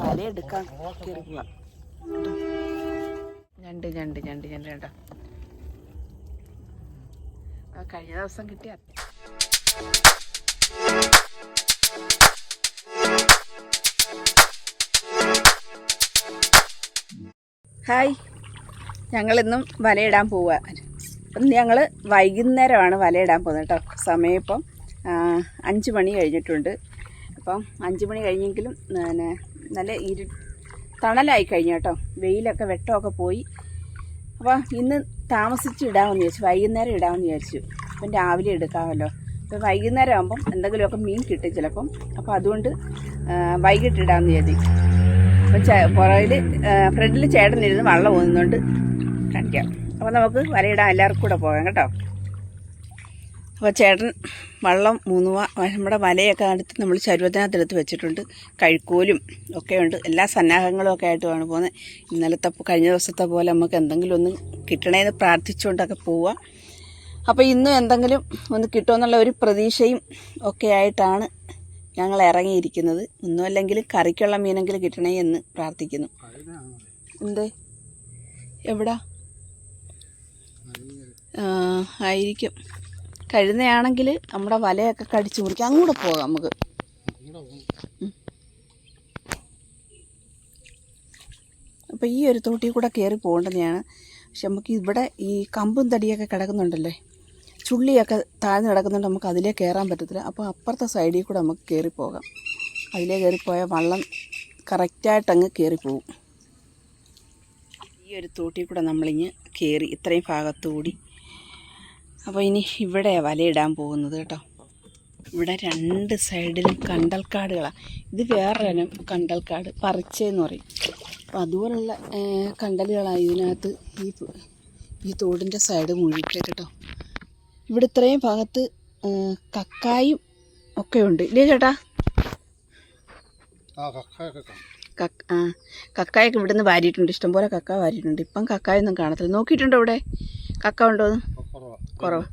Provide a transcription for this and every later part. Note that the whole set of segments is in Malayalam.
വലയെടുക്കാൻ കയറി പോവാ ഞണ്ട് ഞണ്ട് ഞണ്ട് ഞണ്ട് കേട്ടോ ആ കഴിഞ്ഞ ദിവസം കിട്ടിയ ഹായ്. ഞങ്ങളിന്നും വലയിടാൻ പോവുക അപ്പം ഞങ്ങൾ വൈകുന്നേരമാണ് വലയിടാൻ പോകുന്നത് കേട്ടോ. സമയം ഇപ്പം അഞ്ച് മണി കഴിഞ്ഞിട്ടുണ്ട്. അപ്പം അഞ്ച് മണി കഴിഞ്ഞെങ്കിലും പിന്നെ നല്ല ഇരു തണലായി കഴിഞ്ഞു കേട്ടോ. വെയിലൊക്കെ വെട്ടമൊക്കെ പോയി. അപ്പോൾ ഇന്ന് താമസിച്ച് ഇടാമെന്ന് വിചാരിച്ചു. വൈകുന്നേരം ഇടാമെന്ന് ചോദിച്ചു അപ്പം രാവിലെ എടുക്കാമല്ലോ. അപ്പോൾ വൈകുന്നേരം ആകുമ്പം എന്തെങ്കിലുമൊക്കെ മീൻ കിട്ടും ചിലപ്പം. അപ്പോൾ അതുകൊണ്ട് വൈകിട്ട് ഇടാമെന്ന് വിചാരിച്ചു അപ്പം ചേ പുറകിൽ ഫ്രണ്ടിൽ ചേട്ടനിരുന്ന് വള്ളം പോകുന്നുണ്ട് കാണിക്കാം. അപ്പോൾ നമുക്ക് വരയിടാൻ എല്ലാവർക്കും കൂടെ പോകാം കേട്ടോ. അപ്പോൾ ചേട്ടൻ വള്ളം മൂന്ന് നമ്മുടെ വലയൊക്കെ അടുത്ത് നമ്മൾ ചരുവത്തിനകത്തെടുത്ത് വെച്ചിട്ടുണ്ട്. കഴുക്കോലും ഒക്കെയുണ്ട് എല്ലാ സന്നാഹങ്ങളും ഒക്കെ ആയിട്ടുമാണ് പോകുന്നത്. ഇന്നലത്തെ കഴിഞ്ഞ ദിവസത്തെ പോലെ നമുക്ക് എന്തെങ്കിലും ഒന്ന് കിട്ടണേന്ന് പ്രാർത്ഥിച്ചുകൊണ്ടൊക്കെ പോവുക അപ്പോൾ ഇന്നും എന്തെങ്കിലും ഒന്ന് കിട്ടുമെന്നുള്ള ഒരു പ്രതീക്ഷയും ഒക്കെ ആയിട്ടാണ് ഞങ്ങൾ ഇറങ്ങിയിരിക്കുന്നത്. ഒന്നും അല്ലെങ്കിൽ കറിക്കുള്ള മീനെങ്കിലും കിട്ടണേ എന്ന് പ്രാർത്ഥിക്കുന്നു. എന്തേ? എവിടാ? ആയിരിക്കും. കഴുന്നയാണെങ്കിൽ നമ്മുടെ വലയൊക്കെ കടിച്ചു മുറിക്കാം. അങ്ങോട്ട് പോകാം നമുക്ക്. അപ്പോൾ ഈ ഒരു തോട്ടിൽ കൂടെ കയറി പോകേണ്ടതാണ് പക്ഷെ നമുക്ക് ഇവിടെ ഈ കമ്പും തടിയൊക്കെ കിടക്കുന്നുണ്ടല്ലേ? ചുള്ളിയൊക്കെ താഴ്ന്നു കിടക്കുന്നുണ്ട്. നമുക്ക് അതിലേ കയറാൻ പറ്റത്തില്ല. അപ്പോൾ അപ്പുറത്തെ സൈഡിൽ കൂടെ നമുക്ക് കയറി പോകാം. അതിലേ കയറിപ്പോയാൽ വള്ളം കറക്റ്റായിട്ട് അങ്ങ് കയറിപ്പോവും ഈ ഒരു തോട്ടിൽ കൂടെ നമ്മളിങ്ങ് കയറി ഇത്രയും ഭാഗത്തുകൂടി അപ്പോൾ ഇനി ഇവിടെ വലയിടാൻ പോകുന്നത് കേട്ടോ. ഇവിടെ രണ്ട് സൈഡിലും കണ്ടൽക്കാടുകളാണ് ഇത് വേറെ ഇനം കണ്ടൽക്കാട് പറിച്ചെന്ന് പറയും. അപ്പോൾ അതുപോലുള്ള കണ്ടലുകളാണ് ഇതിനകത്ത് ഈ ഈ തോടിന്റെ സൈഡ് മുഴുവൻ കേട്ടോ. ഇവിടെ ഇത്രയും ഭാഗത്ത് കക്കായും ഒക്കെ ഉണ്ട്. ഇല്ലേ ചേട്ടാ? കക്കയൊക്കെ ഇവിടുന്ന് വാരിയിട്ടുണ്ട്. ഇഷ്ടംപോലെ കക്ക വാരിയിട്ടുണ്ട്. ഇപ്പം കക്കായൊന്നും കാണത്തില്ല. നോക്കിയിട്ടുണ്ടോ ഇവിടെ കക്ക ഉണ്ടോ കുറവാ.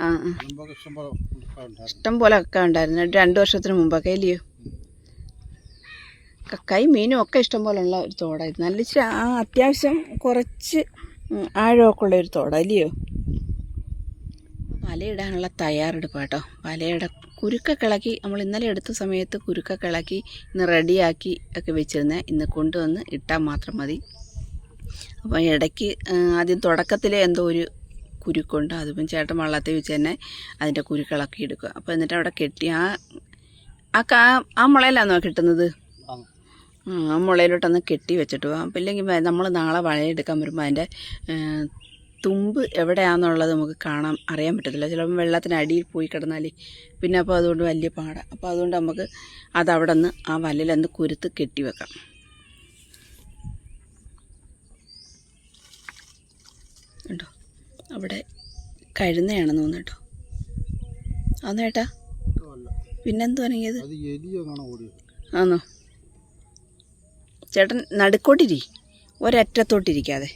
ആ ഇഷ്ടം പോലെ കക്ക ഉണ്ടായിരുന്നു രണ്ടു വർഷത്തിന് മുമ്പൊക്കെ ഇല്ലയോ? കക്കായും മീനും ഒക്കെ ഇഷ്ടം പോലെ ഉള്ള ഒരു തോടായിരുന്നു. നല്ല അത്യാവശ്യം കുറച്ച് ആഴമൊക്കെ ഉള്ള ഒരു തോട ഇല്ലയോ? വലയിടാനുള്ള തയ്യാറെടുപ്പ് കേട്ടോ. വലയുടെ കുരുക്കൊക്കെ ഇളക്കി നമ്മൾ ഇന്നലെ എടുത്ത സമയത്ത് കുരുക്ക ഇളക്കി ഇന്ന് റെഡിയാക്കി ഒക്കെ വെച്ചിരുന്നേ. ഇന്ന് കൊണ്ടുവന്ന് ഇട്ടാൽ മാത്രം മതി. അപ്പോൾ ഇടയ്ക്ക് ആദ്യം തുടക്കത്തിൽ എന്തോ ഒരു കുരുക്കുണ്ട്. അതിപ്പം ചേട്ടൻ വള്ളത്തിൽ വെച്ച് തന്നെ അതിന്റെ കുരുക്കളൊക്കെ എടുക്കുക. അപ്പോൾ എന്നിട്ട് അവിടെ കെട്ടി ആ ആ കാ ആ മുളയിലാണോ കിട്ടുന്നത്? ആ, മുളയിലോട്ടൊന്ന് കെട്ടി വെച്ചിട്ട് പോകാം അപ്പം ഇല്ലെങ്കിൽ നമ്മൾ നാളെ വളയെടുക്കാൻ വരുമ്പോൾ അതിന്റെ തുമ്പ് എവിടെയാണെന്നുള്ളത് നമുക്ക് കാണാൻ അറിയാൻ പറ്റത്തില്ല. ചിലപ്പം വെള്ളത്തിന് അടിയിൽ പോയി കിടന്നാൽ പിന്നെ അപ്പോൾ അതുകൊണ്ട് വലിയ പാടാണ് അപ്പോൾ അതുകൊണ്ട് നമുക്ക് അതവിടെ നിന്ന് ആ വലയിലൊന്ന് കുരുത്ത് കെട്ടി വെക്കാം. ഉണ്ടോ അവിടെ കഴുന്നയാണെന്ന് തോന്നുന്നു കേട്ടോ. ആന്നോ ഏട്ടാ? അല്ല പിന്നെന്തു അത് എലിയോ കാണാൻ ഓടിയത് ആന്നോ. ചേട്ടൻ നടുക്കോട്ടിരി? ഒരറ്റത്തോട്ടിരിക്കാതെ.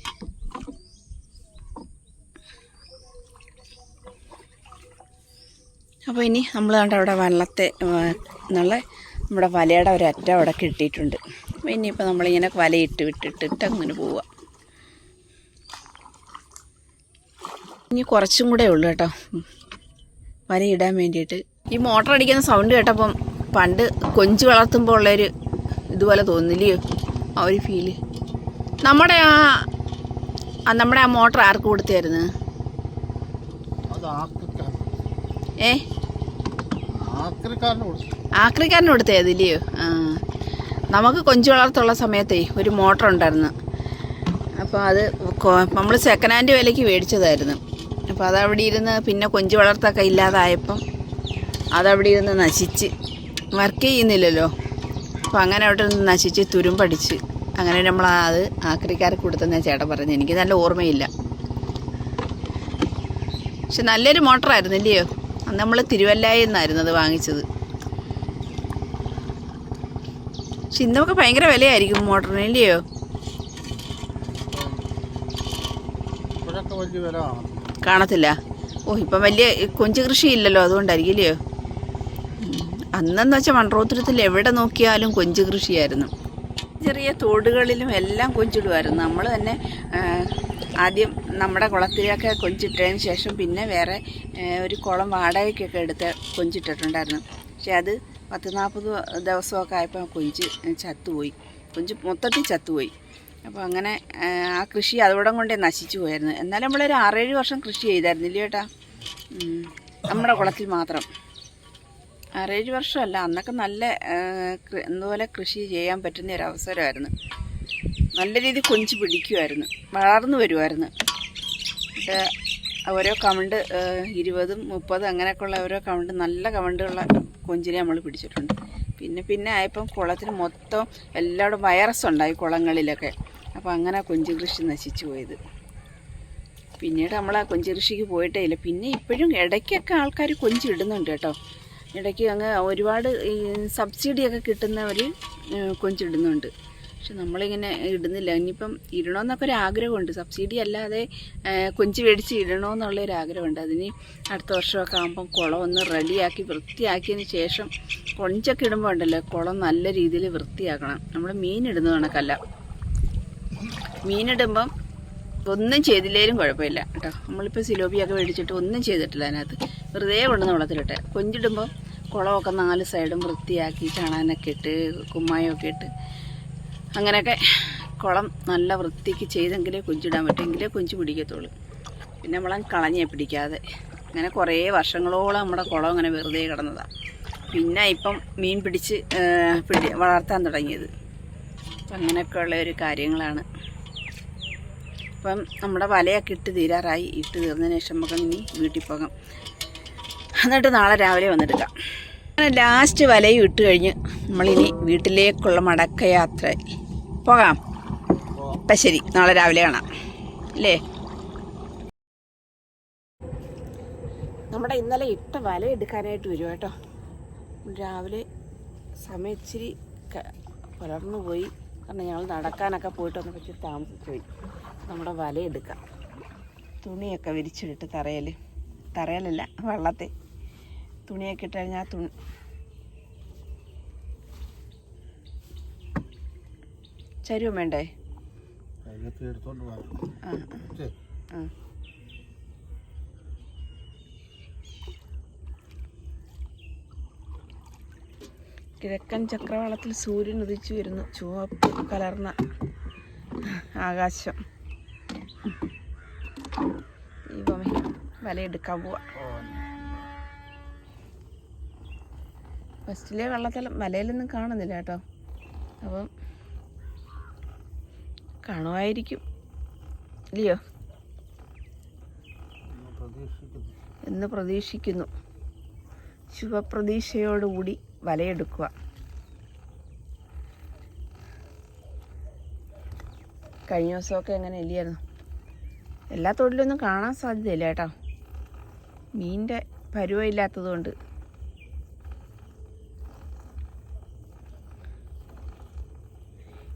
അപ്പോൾ ഇനി നമ്മൾ കണ്ട അവിടെ വള്ളത്തെ എന്നുള്ള നമ്മുടെ വലയുടെ ഒരറ്റ അവിടെ കിട്ടിയിട്ടുണ്ട്. അപ്പോൾ ഇനിയിപ്പോൾ നമ്മളിങ്ങനെ വലയിട്ട് വിട്ടിട്ടിട്ട് അങ്ങനെ പോവുക ഇനി കുറച്ചും കൂടെ ഉള്ളു കേട്ടോ. വരയിടാൻ വേണ്ടിയിട്ട്. ഈ മോട്ടർ അടിക്കുന്ന സൗണ്ട് കേട്ടപ്പം പണ്ട് കൊഞ്ച് വളർത്തുമ്പോൾ ഉള്ളൊരു ഇതുപോലെ തോന്നില്ലയോ? ആ ഒരു ഫീൽ നമ്മുടെ ആ നമ്മുടെ ആ മോട്ടർ ആർക്ക് കൊടുത്തായിരുന്നു? ഏ? ആക്രിക്കാരന് കൊടുത്തു. കൊടുത്തതില്ലയോ ആ. നമുക്ക് കൊഞ്ച് വളർത്തുള്ള സമയത്തേ ഒരു മോട്ടർ ഉണ്ടായിരുന്നു. അപ്പോൾ അത് നമ്മൾ സെക്കൻഡ് ഹാൻഡ് വിലയ്ക്ക് മേടിച്ചതായിരുന്നു. അപ്പോൾ അതവിടെ ഇരുന്ന് പിന്നെ കൊഞ്ച് വളർത്തൊക്കെ ഇല്ലാതായപ്പം അതവിടെ ഇരുന്ന് നശിച്ച്. വർക്ക് ചെയ്യുന്നില്ലല്ലോ. അപ്പോൾ അങ്ങനെ അവിടെ നിന്ന് നശിച്ച് തുരുമ്പടിച്ച് അങ്ങനെ നമ്മൾ അത് ആക്രിക്കാർക്ക് കൊടുത്തെന്ന് ചേട്ടൻ പറഞ്ഞു. എനിക്ക് നല്ല ഓർമ്മയില്ല. പക്ഷെ നല്ലൊരു മോട്ടറായിരുന്നു ഇല്ലയോ? അന്ന് നമ്മൾ തിരുവല്ലായിൽ നിന്നായിരുന്നു അത് വാങ്ങിച്ചത്. പക്ഷെ ഇന്നൊക്കെ ഭയങ്കര വിലയായിരിക്കും മോട്ടറിന് ഇല്ലയോ? വലിയ വില കാണത്തില്ല. ഓ ഇപ്പം വലിയ കൊഞ്ച് കൃഷി ഇല്ലല്ലോ അതുകൊണ്ടായിരിക്കില്ലയോ. അന്നെന്ന് വെച്ചാൽ മൺറോത്തുരത്തിൽ എവിടെ നോക്കിയാലും കൊഞ്ച് കൃഷിയായിരുന്നു. ചെറിയ തോടുകളിലും എല്ലാം കൊഞ്ചിടുമായിരുന്നു നമ്മൾ തന്നെ ആദ്യം നമ്മുടെ കുളത്തിലൊക്കെ കൊഞ്ചിട്ടതിന് ശേഷം പിന്നെ വേറെ ഒരു കുളം വാടകയ്ക്കൊക്കെ എടുത്ത് കൊഞ്ചിട്ടിട്ടുണ്ടായിരുന്നു. പക്ഷെ അത് പത്ത് നാൽപ്പത് ദിവസമൊക്കെ ആയപ്പോൾ കൊഞ്ച് ചത്തുപോയി. കൊഞ്ച് മൊത്തത്തിൽ ചത്തുപോയി. അപ്പോൾ അങ്ങനെ ആ, കൃഷി അതോടം കൊണ്ടേ നശിച്ചു പോയായിരുന്നു. എന്നാലും നമ്മളൊരു ആറേഴ് വർഷം കൃഷി ചെയ്തായിരുന്നില്ല ചേട്ടാ നമ്മുടെ കുളത്തിൽ മാത്രം. ആറേഴ് വർഷമല്ല അന്നൊക്കെ നല്ല എന്തുപോലെ കൃഷി ചെയ്യാൻ പറ്റുന്ന ഒരു അവസരമായിരുന്നു. നല്ല രീതിയിൽ കൊഞ്ച് പിടിക്കുമായിരുന്നു വളർന്നു വരുമായിരുന്നു. ഓരോ കമണ്ട് ഇരുപതും മുപ്പതും അങ്ങനെയൊക്കെയുള്ള ഓരോ കമണ്ട് നല്ല കമണ്ടുള്ള കൊഞ്ചിനെ നമ്മൾ പിടിച്ചിട്ടുണ്ട്. പിന്നെ പിന്നെ ആയപ്പം കുളത്തിന് മൊത്തം എല്ലായിടും വൈറസ് ഉണ്ടായി കുളങ്ങളിലൊക്കെ. അപ്പോൾ അങ്ങനെ കൊഞ്ച് കൃഷി നശിച്ചു പോയത്. പിന്നീട് നമ്മൾ ആ കൊഞ്ച് കൃഷിക്ക് പോയിട്ടേ ഇല്ല. പിന്നെ ഇപ്പോഴും ഇടയ്ക്കൊക്കെ ആൾക്കാർ കൊഞ്ച് ഇടുന്നുണ്ട് കേട്ടോ. ഇടയ്ക്ക് അങ്ങ് ഒരുപാട് ഈ സബ്സിഡിയൊക്കെ കിട്ടുന്നവർ കൊഞ്ചിടുന്നുണ്ട് പക്ഷെ നമ്മളിങ്ങനെ ഇടുന്നില്ല. ഇനിയിപ്പം ഇടണമെന്നൊക്കെ ഒരു ആഗ്രഹമുണ്ട്. സബ്സിഡി അല്ലാതെ കൊഞ്ച് മേടിച്ച് ഇടണമെന്നുള്ളൊരു ആഗ്രഹമുണ്ട് അതിന് അടുത്ത വർഷമൊക്കെ ആകുമ്പം കുളം ഒന്ന് റെഡിയാക്കി വൃത്തിയാക്കിയതിന് ശേഷം കൊഞ്ചൊക്കെ ഇടുമ്പോൾ ഉണ്ടല്ലോ കുളം നല്ല രീതിയിൽ വൃത്തിയാക്കണം. നമ്മൾ മീൻ ഇടുന്ന കണക്കല്ല. മീനിടുമ്പം ഒന്നും ചെയ്തില്ലേലും കുഴപ്പമില്ല കേട്ടോ. നമ്മളിപ്പോൾ സിലോബിയൊക്കെ മേടിച്ചിട്ട് ഒന്നും ചെയ്തിട്ടില്ല അതിനകത്ത്. വെറുതെ കൊണ്ടുവന്ന് വെള്ളത്തിലിട്ട്. കൊഞ്ചിടുമ്പോൾ കുളമൊക്കെ നാല് സൈഡും വൃത്തിയാക്കി ചാണാനൊക്കെ ഇട്ട് കുമ്മായമൊക്കെ ഇട്ട് അങ്ങനെയൊക്കെ കുളം നല്ല വൃത്തിക്ക് ചെയ്തെങ്കിലേ കൊഞ്ചിടാൻ പറ്റുമെങ്കിലേ കൊഞ്ച് പിടിക്കത്തുള്ളൂ. പിന്നെ നമ്മളെ കളഞ്ഞേ പിടിക്കാതെ. അങ്ങനെ കുറേ വർഷങ്ങളോളം നമ്മുടെ കുളം അങ്ങനെ വെറുതെ കിടന്നതാണ് പിന്നെ ഇപ്പം മീൻ പിടിച്ച് പിടി വളർത്താൻ തുടങ്ങിയത്. അപ്പം അങ്ങനെയൊക്കെയുള്ള ഒരു കാര്യങ്ങളാണ്. അപ്പം നമ്മുടെ വലയൊക്കെ ഇട്ട് തീരാറായി. ഇട്ട് തീർന്നതിന് ശേഷം നമുക്ക് ഇനി വീട്ടിൽ പോകാം. എന്നിട്ട് നാളെ രാവിലെ വന്നെടുക്കാം ലാസ്റ്റ് വലയും ഇട്ട് കഴിഞ്ഞ് നമ്മളിനി വീട്ടിലേക്കുള്ള മടക്കയാത്ര പോകാം. അപ്പം ശരി നാളെ രാവിലെ കാണാം. അല്ലേ നമ്മുടെ ഇന്നലെ ഇട്ട വല എടുക്കാനായിട്ട് വരും കേട്ടോ. രാവിലെ സമയം ഇച്ചിരി പുലർന്നു പോയി. കാരണം ഞങ്ങൾ നടക്കാനൊക്കെ പോയിട്ട് വന്നപ്പോൾ ഇച്ചിരി താമസിച്ചു പോയി. നമ്മുടെ വല എടുക്കാം. തുണിയൊക്കെ വിരിച്ചിട്ട് തറയിൽ തറയലല്ല വെള്ളത്തിൽ തുണിയൊക്കെ ഇട്ട് കഴിഞ്ഞാൽ തുണി. ചരുവം വേണ്ടേ ആ കിഴക്കൻ ചക്രവാളത്തിൽ സൂര്യൻ ഉദിച്ചു വരുന്നു. ചുവപ്പ് കലർന്ന ആകാശം. ദൈവമേ വലയെടുക്കാൻ പോവാ. ഫസ്റ്റിലെ വെള്ളത്തിൽ മലയിലൊന്നും കാണുന്നില്ല കേട്ടോ. അപ്പം കാണുമായിരിക്കും. ഇല്ലയോ? എന്ന് പ്രതീക്ഷിക്കുന്നു. ശുഭപ്രതീക്ഷയോടുകൂടി വലയെടുക്കുക. കഴിഞ്ഞ ദിവസമൊക്കെ എങ്ങനെ ഇല്ലായിരുന്നു? എല്ലാ തൊഴിലൊന്നും കാണാൻ സാധ്യതയില്ല കേട്ടോ. മീനിന്റെ പരുവമില്ലാത്തതുകൊണ്ട്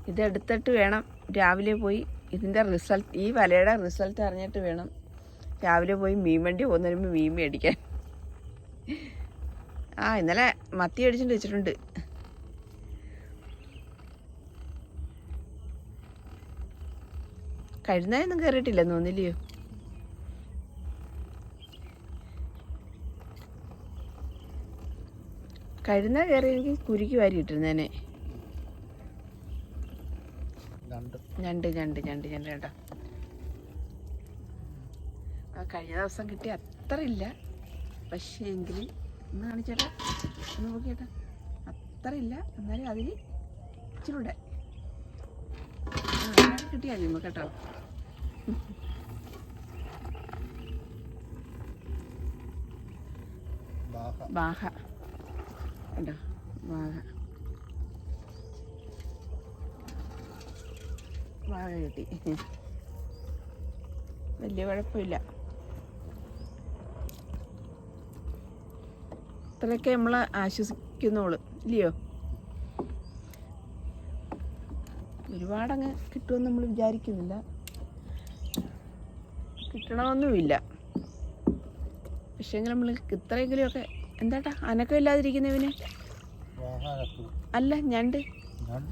ഇതെടുത്തിട്ട് വേണം രാവിലെ പോയി ഇതിന്റെ റിസൾട്ട് ഈ വലയുടെ റിസൾട്ട് അറിഞ്ഞിട്ട് വേണം രാവിലെ പോയി മീൻ വണ്ടി പോകുന്ന വരുമ്പോൾ മീൻ മേടിക്കാൻ. ആ ഇന്നലെ മത്തി അടിച്ചിട്ട് വെച്ചിട്ടുണ്ട്. കഴുന്നായൊന്നും കയറിയിട്ടില്ലെന്ന് തോന്നില്ലയോ കഴുന്ന കയറിയെങ്കിൽ കുരുക്കി വാരി ഇട്ടിരുന്നേനെ. ഞണ്ട് ഞണ്ട് ഞണ്ട് ഞണ്ട് കേട്ടോ കഴിഞ്ഞ ദിവസം കിട്ടിയ അത്ര ഇല്ല. പക്ഷേ എങ്കിൽ ഒന്ന് കാണിച്ചേട്ടാ ഒന്ന് നോക്കിയേട്ടാ. അത്ര ഇല്ല. എന്നാലും അതിൽ ഇച്ചിരി കൂടെ ആ കിട്ടിയാൽ നമുക്ക് കേട്ടോ. ബാഹ. ബാഹ. കണ്ടോ ബാഹ. ബാഹ കിട്ടി വലിയ കുഴപ്പമില്ല. ഇത്രയൊക്കെ നമ്മൾ ആശ്വസിക്കുന്നുള്ളു ഇല്ലയോ? ഒരുപാടങ്ങ് കിട്ടുമെന്ന് നമ്മൾ വിചാരിക്കുന്നില്ല. കിട്ടണമെന്നുമില്ല. പക്ഷേങ്കിൽ നമ്മൾ ഇത്രയെങ്കിലുമൊക്കെ എന്താട്ടാ അനക്കം ഇല്ലാതിരിക്കുന്നവന് അല്ല ഞണ്ട്? ഞണ്ട്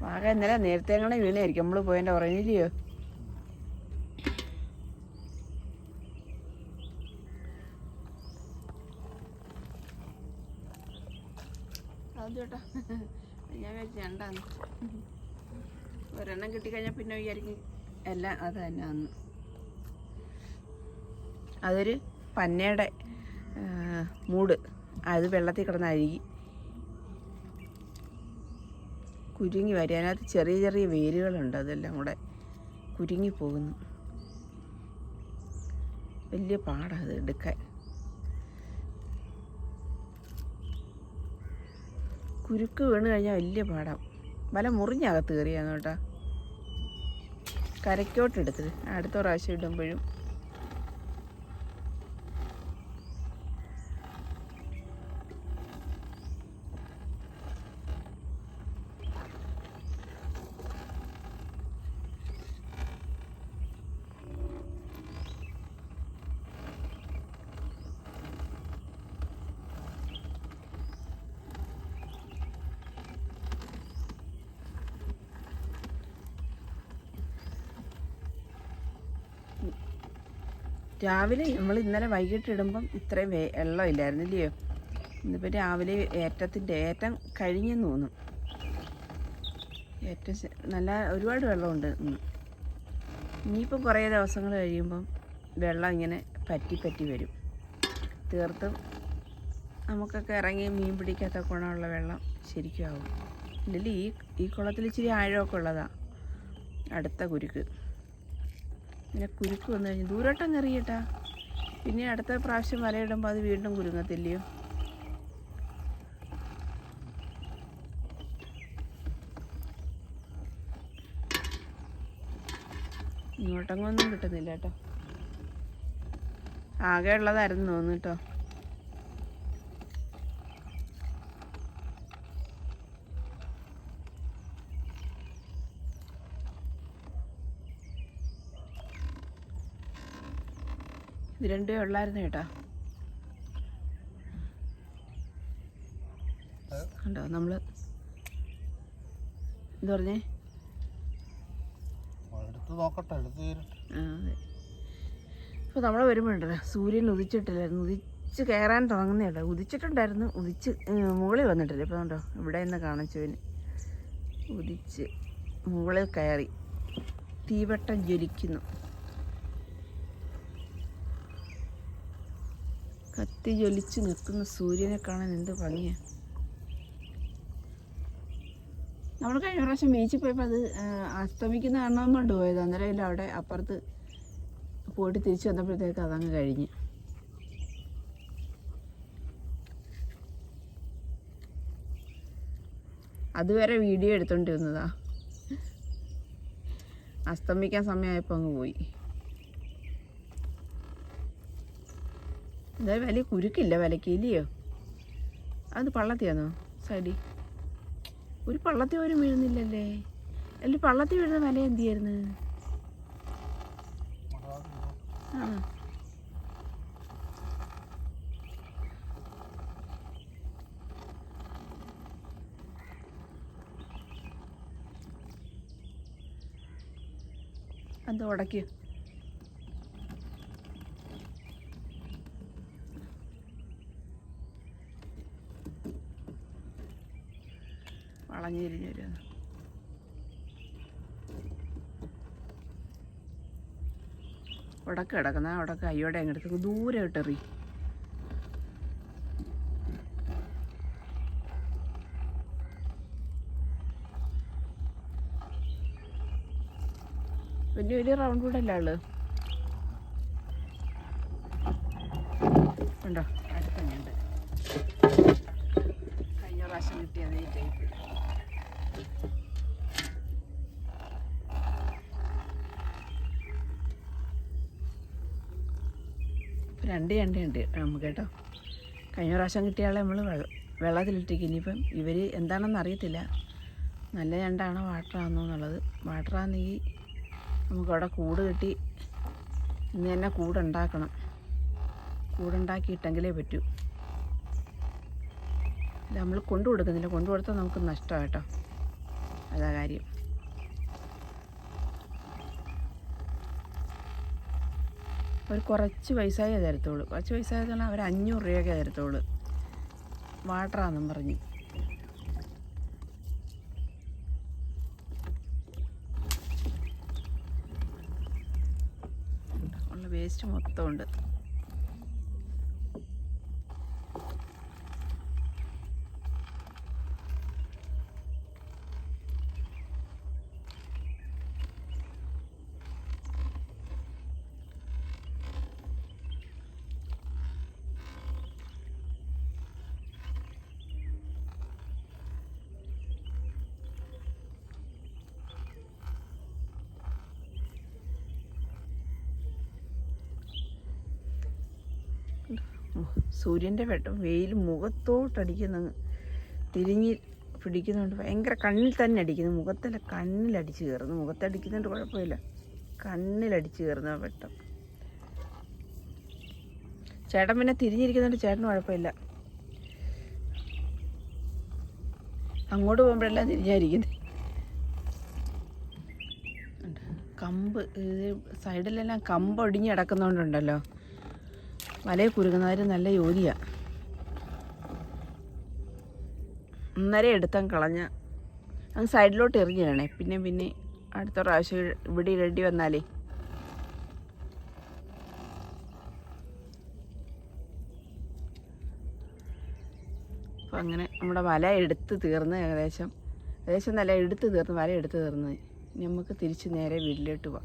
വാഗ ഇന്നലെ നേരത്തെ അങ്ങനെ വീണായിരിക്കും നമ്മൾ പോയതിന്റെ ഉറങ്ങില്ലയോ ഞാൻ വിചാരിച്ചു ഒരെണ്ണം കിട്ടിക്കഴിഞ്ഞാൽ പിന്നെ വിചാരിക്കും എല്ലാം അത് തന്നെ അന്ന് അതൊരു പന്നയുടെ മൂട്. അത് വെള്ളത്തിൽ കിടന്ന് അഴുകി. കുരുങ്ങി വരും. അതിനകത്ത് ചെറിയ ചെറിയ വേരുകളുണ്ട്. അതെല്ലാം കൂടെ കുരുങ്ങി പോകുന്നു. വലിയ പാടാണ് അത് എടുക്കാൻ. കുരുക്ക് വീണ് കഴിഞ്ഞാൽ വലിയ പാടാം. വല മുറിഞ്ഞകത്ത് കയറിയാന്ന് കേട്ടാ. കരയ്ക്കോട്ട് എടുത്തത് അടുത്ത പ്രാവശ്യം ഇടുമ്പോഴും. രാവിലെ നമ്മൾ ഇന്നലെ വൈകിട്ട് ഇടുമ്പം ഇത്രയും വേ വെള്ളം ഇല്ലായിരുന്നു ഇല്ലയോ? ഇന്നിപ്പോൾ രാവിലെ ഏറ്റത്തിന്റെ ഏറ്റം കഴിഞ്ഞെന്ന് തോന്നും ഏറ്റം നല്ല ഒരുപാട് വെള്ളമുണ്ട് ഇന്ന്. ഇനിയിപ്പം കുറേ ദിവസങ്ങൾ കഴിയുമ്പം വെള്ളം ഇങ്ങനെ പറ്റി പറ്റി വരും. തീർത്തും നമുക്കൊക്കെ ഇറങ്ങി മീൻ പിടിക്കാത്ത ഗുണമുള്ള വെള്ളം ശരിക്കും ആവും. ഇല്ലെങ്കിൽ ഈ ഈ കുളത്തിൽ ഇച്ചിരി ആഴമൊക്കെ ഉള്ളതാണ് അടുത്ത കുരുക്ക്. പിന്നെ കുരുക്ക് വന്നു കഴിഞ്ഞ് ദൂരോട്ടം എറിയട്ടാ പിന്നെ അടുത്ത പ്രാവശ്യം വലയിടുമ്പോൾ അത് വീണ്ടും കുരുങ്ങത്തില്ലയോ? ഇങ്ങോട്ടങ്ങൊന്നും കിട്ടുന്നില്ല കേട്ടോ. ആകെ ഉള്ളതായിരുന്നു തോന്നുന്നു കേട്ടോ. ഇത് രണ്ടേ ഉള്ളായിരുന്നു കേട്ടോ. കണ്ടോ നമ്മൾ എന്ത് പറഞ്ഞേ? അപ്പൊ നോക്കട്ടെ എടുത്ത് തീരട്ടെ ആ അതെ. ഇപ്പോൾ നമ്മൾ വരുമ്പോഴുണ്ടല്ലോ സൂര്യൻ ഉദിച്ചിട്ടില്ലായിരുന്നു ഉദിച്ച് കയറാൻ തുടങ്ങുന്നേട്ടോ ഉദിച്ചിട്ടുണ്ടായിരുന്നു ഉദിച്ച് മുകളിൽ വന്നിട്ടില്ല. ഇപ്പോൾ കണ്ടോ ഇവിടെ നിന്ന് കാണിച്ചവന്. ഉദിച്ച് മുകളിൽ കയറി. തീവട്ടം ജ്വലിക്കുന്നു. കത്തി ജ്വലിച്ച് നിൽക്കുന്ന സൂര്യനെ കാണാൻ എന്ത് ഭംഗിയാണ് നമ്മൾ കഴിഞ്ഞ പ്രാവശ്യം ബീച്ചിൽ പോയപ്പോൾ അത് അസ്തമിക്കുന്ന കാരണം കൊണ്ട് പോയത്. അന്നേരം അവിടെ അപ്പുറത്ത് പോയിട്ട് തിരിച്ചു വന്നപ്പോഴത്തേക്ക് അതങ്ങ് കഴിഞ്ഞ്. അതുവരെ വീഡിയോ എടുത്തോണ്ടിരുന്നതാ. അസ്തമിക്കാൻ സമയമായപ്പോൾ അങ്ങ് പോയി. എന്തായാലും വില? കുരുക്കില്ല വിലക്ക് ഇല്ലയോ? അത് പള്ളത്തിയാണോ സൈഡി ഒരു പള്ളത്തി പോലും വീഴുന്നില്ലല്ലേ? അല്ല പള്ളത്തി വീഴുന്ന വില എന്ത് ചെയ്യായിരുന്നു ആ എന്താ ഉടക്കിയോ വളഞ്ഞിരിഞ്ഞു വരുന്നു ഉടക്ക് കിടക്കുന്ന ഉടക്ക് അയ്യോടെ അങ്ങോട്ട് ദൂരെ ഇട്ടെറി. വലിയ വലിയ റൗണ്ട് കൂടെ അല്ല ഉള്ളത് ഉണ്ടോ അടുത്തുണ്ട് കഴിഞ്ഞ പ്രാവശ്യം കിട്ടിയ അതേ ടൈപ്പ് ഇപ്പം രണ്ട് ചണ്ടയുണ്ട് നമുക്ക് കേട്ടോ. കഴിഞ്ഞ പ്രാവശ്യം കിട്ടിയാളെ നമ്മൾ വെള്ളത്തിലിട്ടിരിക്കും. ഇനിയിപ്പം ഇവർ എന്താണെന്ന് അറിയത്തില്ല. നല്ല ഞണ്ടാണോ വാട്ടറാണോ എന്നുള്ളത്. വാട്ടറാണെങ്കിൽ നമുക്കവിടെ കൂട് കെട്ടി ഇന്ന് തന്നെ കൂടുണ്ടാക്കണം. കൂടുണ്ടാക്കിയിട്ടെങ്കിലേ പറ്റൂ. നമ്മൾ കൊണ്ടു കൊടുക്കുന്നില്ല കൊണ്ടു കൊടുത്താൽ നമുക്ക് നഷ്ടമാണ് കേട്ടോ. അതാ കാര്യം. ഒരു കുറച്ച് പൈസയെ തരത്തുള്ളൂ. കുറച്ച് പൈസ തന്നാൽ അവർ അഞ്ഞൂറ് രൂപയൊക്കെ തരത്തുള്ളൂ. വാട്ടറാന്നും പറഞ്ഞ്. വേസ്റ്റ് മൊത്തം സൂര്യന്റെ വെട്ടം വെയിൽ മുഖത്തോട്ടടിക്കുന്ന തിരിഞ്ഞ് പിടിക്കുന്നുണ്ട് ഭയങ്കര കണ്ണിൽ തന്നെ അടിക്കുന്നു. മുഖത്തല്ല കണ്ണിലടിച്ച് കയറുന്നു. മുഖത്തടിക്കുന്നുണ്ട് കുഴപ്പമില്ല. കണ്ണിലടിച്ച് കയറുന്ന വെട്ടം. ചേട്ടൻ പിന്നെ തിരിഞ്ഞിരിക്കുന്നുണ്ട് ചേട്ടന് കുഴപ്പമില്ല. അങ്ങോട്ട് പോകുമ്പോഴെല്ലാം തിരിഞ്ഞായിരിക്കുന്നത്. കമ്പ് സൈഡിലെല്ലാം കമ്പ് ഒടിഞ്ഞ് കിടക്കുന്നതുകൊണ്ടുണ്ടല്ലോ വലയെ കുരുങ്ങുന്നവർ നല്ല ജോലിയാണ് ഒന്നര എടുത്താൽ കളഞ്ഞ അങ്ങ് സൈഡിലോട്ട് എറിഞ്ഞിടണേ പിന്നെ പിന്നെ അടുത്ത പ്രാവശ്യം ഇവിടെ ഇടേണ്ടി വന്നാലേ. അപ്പം അങ്ങനെ നമ്മുടെ വല എടുത്ത് തീർന്ന് ഏകദേശം ഏകദേശം നല്ല എടുത്ത് തീർന്ന് വല എടുത്ത് തീർന്ന്. നമുക്ക് തിരിച്ച് നേരെ വീട്ടിലോട്ട് പോവാം.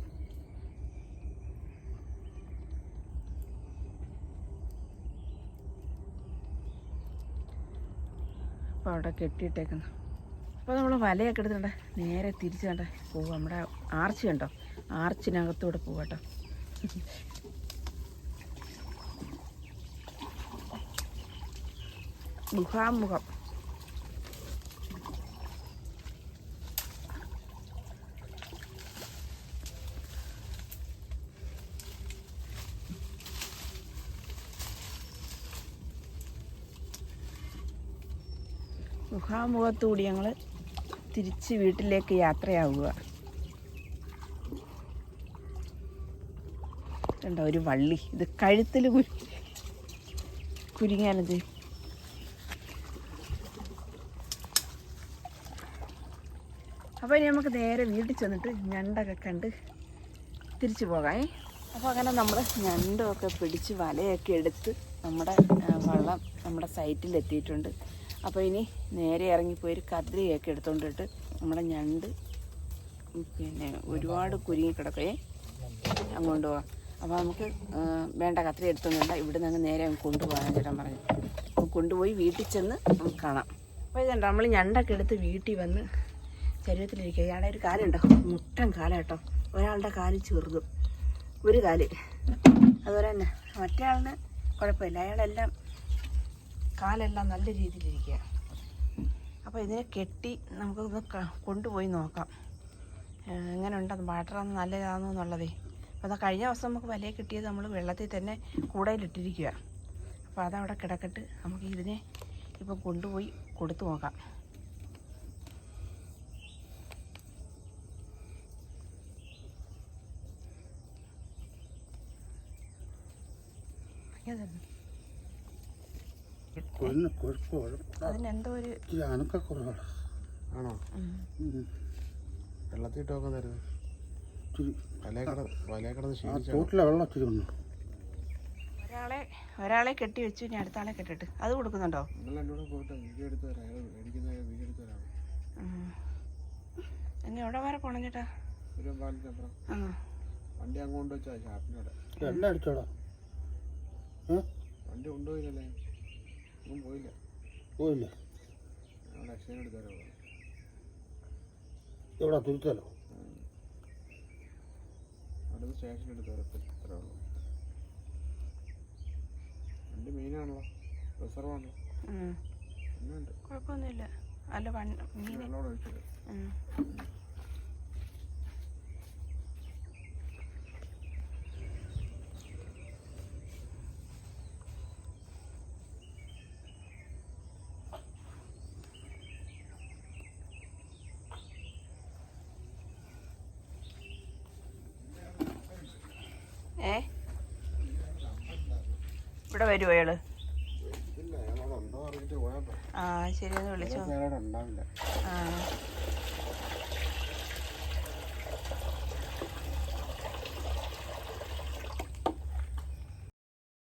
അപ്പോൾ അവിടെ കെട്ടിയിട്ടേക്കുന്നു. അപ്പോൾ നമ്മൾ വലയൊക്കെ എടുത്തിട്ടുണ്ട്. നേരെ തിരിച്ചു കണ്ട പോവുക നമ്മുടെ ആർച്ച് കണ്ടോ? ആർച്ചിനകത്തൂടെ പോവാട്ടോ മുഖാമുഖം. മുഖാമുഖത്തുകൂടി ഞങ്ങൾ തിരിച്ച് വീട്ടിലേക്ക് യാത്രയാവുക. കണ്ടോ ഒരു വള്ളി. ഇത് കഴുത്തിൽ കുരു കുരുങ്ങാനത് അപ്പോൾ ഇനി നമുക്ക് നേരെ വീട്ടിൽ ചെന്നിട്ട് ഞണ്ടൊക്കെ കണ്ട് തിരിച്ചു പോകാം. അപ്പോൾ അങ്ങനെ നമ്മൾ ഞണ്ടൊക്കെ പിടിച്ച് വലയൊക്കെ എടുത്ത് നമ്മുടെ വള്ളം നമ്മുടെ സൈറ്റിൽ എത്തിയിട്ടുണ്ട് അപ്പോൾ ഇനി നേരെ ഇറങ്ങിപ്പോയി ഒരു കദ്രിയൊക്കെ എടുത്തുകൊണ്ടിട്ട് നമ്മുടെ ഞണ്ട് പിന്നെ ഒരുപാട് കുരുങ്ങി കിടക്കേ അങ്ങോട്ട് പോവാം. അപ്പോൾ നമുക്ക് വേണ്ട കത്രി എടുത്തുകൊണ്ട് ഇവിടെ നിന്ന് നേരെ കൊണ്ടുപോകാൻ ചേട്ടൻ പറഞ്ഞു. കൊണ്ടുപോയി വീട്ടിൽ ചെന്ന് നമുക്ക് കാണാം. അപ്പോൾ ഇതുണ്ട് നമ്മൾ ഞണ്ടൊക്കെ എടുത്ത് വീട്ടിൽ വന്ന് ശരീരത്തിലിരിക്കുക. ഇയാളുടെ ഒരു കാലുണ്ടോ? മുട്ടൻ കാലാട്ടോ ഒരാളുടെ കാൽ ചെറുതും. ഒരു കാൽ. അതുപോലെ തന്നെ മറ്റേ ആളിന് കുഴപ്പമില്ല. അയാളെല്ലാം കാലെല്ലാം നല്ല രീതിയിലിരിക്കുക അപ്പോൾ ഇതിനെ കെട്ടി നമുക്കൊന്ന് കൊണ്ടുപോയി നോക്കാം. എങ്ങനെ ഉണ്ടെന്ന് വാട്ടറാന്ന് നല്ലതാണോ എന്നുള്ളതേ. അപ്പോൾ അത് കഴിഞ്ഞ ദിവസം നമുക്ക് വലിയ കിട്ടിയത് നമ്മൾ വെള്ളത്തിൽ തന്നെ കൂടയിലിട്ടിരിക്കുക അപ്പോൾ അതവിടെ കിടക്കട്ട് നമുക്ക് ഇതിനെ ഇപ്പോൾ കൊണ്ടുപോയി കൊടുത്തു നോക്കാം. അതിനെന്തോ ഒരു ആണോ. വെള്ളത്തിൽ വെള്ളം ഇച്ചിരി വന്നു. ഒരാളെ ഒരാളെ കെട്ടി വെച്ചു ഞാൻ അടുത്ത ആളെ കെട്ടിട്ട്. അത് കൊടുക്കുന്നുണ്ടോ. ഇനി എവിടെ വരെ പോണം ചേട്ടാ? ഒരു പാലിന്റെ ആ. വണ്ടി അങ്ങോട്ട് വെച്ചാ ഷാപ്പിനോടെ എല്ലാം അടിച്ചോടാ വണ്ടി കൊണ്ടുപോയില്ലേ പോയില്ല. പോയില്ലേ. എവിടെ തിരിച്ചാലോ അടുത്ത സ്റ്റേഷൻ എടുത്ത് ഉള്ളൂ. വണ്ടി മെയിനാണല്ലോ റിസർവാണല്ലോ കുഴപ്പമൊന്നുമില്ല. അല്ല മീൻ. ഏ? ഇവിടെ വരുമോ അയാൾ ആ ശരി ഒന്ന് വിളിച്ചോ. ആ.